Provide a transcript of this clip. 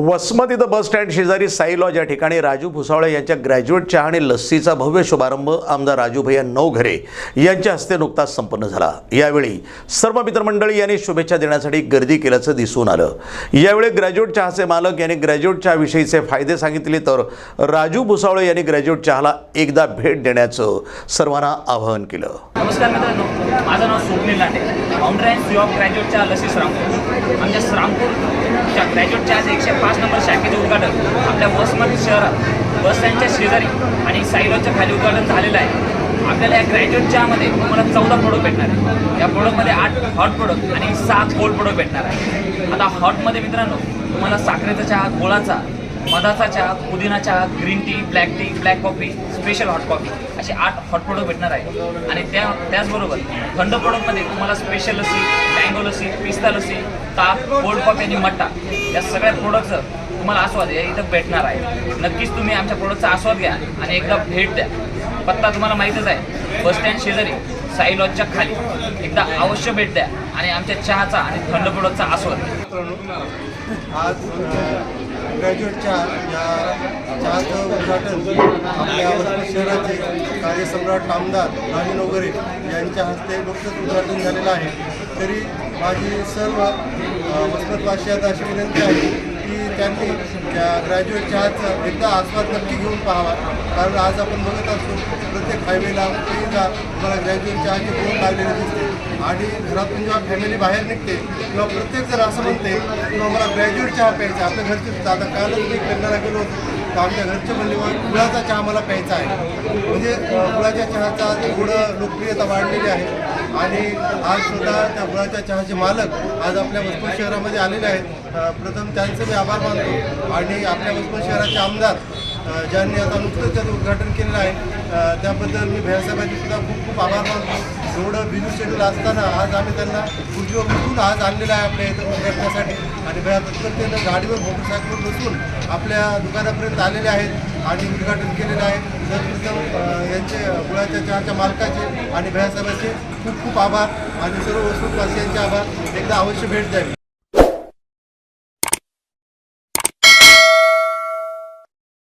वसमत इथं bus stand शेजारी Sai lodge या ठिकाणी राजू भुसावळे यांच्या ग्रॅज्युएट चहा आणि लस्सीचा भव्य शुभारंभ आमदार राजू भैया नवघरे यांच्या हस्ते नुकताच संपन्न झाला. यावेळी सर्व मित्रमंडळी यांनी शुभेच्छा देण्यासाठी गर्दी केल्याचं दिसून आलं. यावेळी ग्रॅज्युएट चहाचे मालक यांनी ग्रॅज्युएट चहाविषयीचे फायदे सांगितले तर राजू भुसावळे यांनी ग्रॅज्युएट चहाला एकदा भेट देण्याचं सर्वांना आवाहन केलं. नमस्कार मित्रांनो माझं नाव Swapnil Late. Founder and C of ग्रॅज्युएटच्या लसी श्रामपूर. आमच्या श्रामपूरच्या ग्रॅज्युएटच्या आज एकशे पाच नंबर शाखेचे उद्घाटन आपल्या वसमत शहरात. बस स्टँडच्या शेजारी आणि साईलॉजच्या खाली उद्घाटन झालेलं आहे. आपल्याला या ग्रॅज्युएट चहामध्ये तुम्हाला चौदा प्रोडक्ट भेटणार आहे या प्रोडक्टमध्ये आठ हॉट प्रोडक्ट आणि सात कोल्ड प्रोडक्ट भेटणार आहे आता हॉटमध्ये मित्रांनो तुम्हाला साखरेचा चहा गोळाचा मधाचा चहा पुदिना चहा green tea black tea black coffee special hot coffee असे आठ हॉट प्रोडक्ट भेटणार आहे. आणि त्या त्याचबरोबर थंड प्रोडक्टमध्ये तुम्हाला स्पेशल लस्सी मँगो लस्सी पिस्ता लस्सी ताप कोल्ड कॉफी आणि मट्टा या सगळ्या प्रोडक्टचं तुम्हाला आस्वाद या इथं भेटणार आहे. नक्कीच तुम्ही आमच्या प्रोडक्टचा आस्वाद घ्या आणि एकदा भेट द्या. पत्ता तुम्हाला माहीतच आहे. बस स्टँड शेजारी साई लॉजच्या खाली. एकदा अवश्य भेट द्या आणि आमच्या चहाचा आणि थंड प्रोडक्टचा आस्वाद. आज ग्रॅज्युएटच्या या चहाचं उद्घाटन आपल्या वसमत शहराचे कार्यसम्राट आमदार राजू वगैरे यांच्या हस्ते नुकतंच उद्घाटन झालेलं आहे. तरी माझी सर्व अ, वसमतवासियांना अशी विनंती आहे की त्यांनी त्या ग्रॅज्युएट चहाचा एकदा आस्वाद नक्की घेऊन पाहावा. कारण आज आपण बघत असतो प्रत्येक हायवेला कुठेही जा तुम्हाला ग्रॅज्युएट चहाची बोर्ड लागलेली दिसते. आणि घरातून जेव्हा फॅमिली बाहेर निघते किंवा प्रत्येक जण असं म्हणते किंवा मला ग्रॅज्युएट चहा प्यायचा आपल्या घरचे आता कालच मी लग्नाला गेलो होतो. तर आमच्या घरचे म्हणले गुळाचा चहा मला प्यायचा आहे. म्हणजे गुळाच्या चहाचा गुड लोकप्रियता वाढलेली आहे. आणि आज सुद्धा त्या गुळाच्या चहाचे मालक आज आपल्या वसमत शहरामध्ये आलेले आहेत. प्रथम त्यांचे मी आभार मानतो. आणि आपल्या वसमत शहराचे आमदार ज्यांनी आता नुकतंच त्याचं उद्घाटन केलेलं आहे त्याबद्दल मी भैयासाहेबांचे सुद्धा खूप खूप आभार मानतो. एवढं बिझी शेड्यूल असताना आज आम्ही त्यांना उद्योग बसून आज आणलेलं आहे आपल्या इथं उद्घाटनासाठी. आणि बऱ्या तत्परतेनं गाडीवर मोटरसायकलवर बसून आपल्या दुकानापर्यंत आलेले आहेत आणि उद्घाटन केलेलं आहे. सर्वप्रथम यांचे गुळाच्या चहाच्या मालकाचे आणि भैयासाहेबांचे खूप खूप आभार. आणि सर्व वसुतवासियांचे आभार. एकदा अवश्य भेट द्यावी.